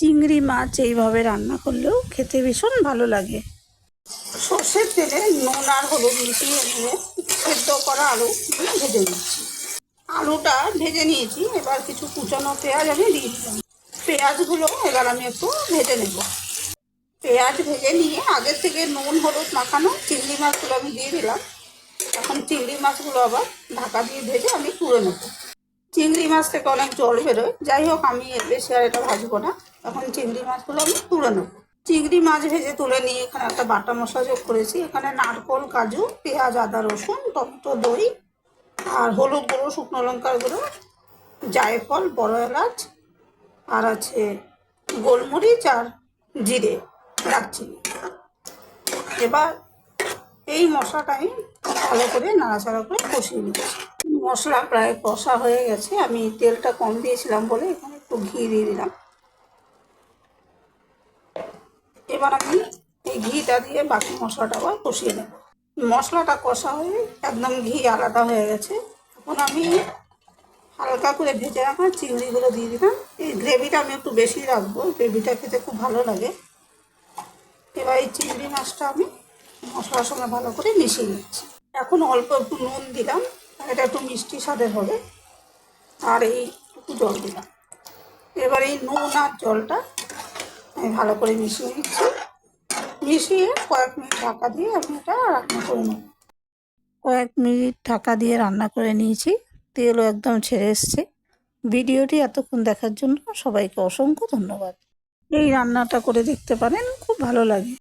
চিংড়ি মাছ এইভাবে রান্না করলেও খেতে ভীষণ ভালো লাগে। সর্ষের তেলে নুন আর হলুদ মিশিয়ে নিয়ে সেদ্ধ করা আলু ভেজে নিচ্ছি। আলুটা ভেজে নিয়েছি, এবার কিছু কুচানো পেঁয়াজ আমি দিয়ে দিলাম। পেঁয়াজগুলো এবার আমি একটু ভেজে নেব। পেঁয়াজ ভেজে নিয়ে আগের থেকে নুন, হলুদ মাখানো চিংড়ি মাছগুলো আমি দিয়ে দিলাম। এখন চিংড়ি মাছগুলো আবার ঢাকা দিয়ে ভেজে আমি তুলে নেব। চিংড়ি মাছ থেকে অনেক জল বেরোয়। যাই হোক, আমি এর বেশি আর এটা ভাজবো না। এখন চিংড়ি মাছগুলো আমি তুলে নেব। চিংড়ি মাছ ভেজে তুলে নিয়ে এখানে একটা বাটা মশলা যোগ করেছি। এখানে নারকোল, কাজু, পেঁয়াজ, আদা, রসুন, টমেটো, দই আর হলুদ গুঁড়ো, শুকনো লঙ্কার গুঁড়ো, জায়ফল, বড় এলাচ আর আছে গোলমরিচ আর জিরে দারচিনি এবার এই মশলাটা আমি ভালো করে নাড়াচাড়া করে কষিয়ে নিচ্ছি। মশলা প্রায় কষা হয়ে গেছে। আমি তেলটা কম দিয়েছিলাম বলে এখানে একটু ঘি দিয়ে দিলাম। এবার আমি এই ঘিটা দিয়ে বাকি মশলাটা আবার কষিয়ে নেব। মশলাটা কষা হয়ে একদম ঘি আলাদা হয়ে গেছে। এখন আমি হালকা করে ভেজে রাখা চিংড়িগুলো দিয়ে দিলাম। এই গ্রেভিটা আমি একটু বেশি রাখব গ্রেভিটা খেতে খুব ভালো লাগে। এবার এই চিংড়ি মাছটা আমি মশলার সঙ্গে ভালো করে মিশিয়ে নিচ্ছি। এখন অল্প একটু নুন দিলাম। এটা একটু মিষ্টি স্বাদের হবে। আর এই একটু জল দিলাম। এবার এই নুন আর জলটা আমি ভালো করে মিশিয়ে নিচ্ছি। মিশিয়ে কয়েক মিনিট ঢাকা দিয়ে আমি এটা রান্না করে নেব। কয়েক মিনিট ঢাকা দিয়ে রান্না করে নিয়েছি। তেলও একদম ছেড়ে এসছে। ভিডিওটি এতক্ষণ দেখার জন্য সবাইকে অসংখ্য ধন্যবাদ। এই রান্নাটা করে দেখতে পারেন, খুব ভালো লাগে।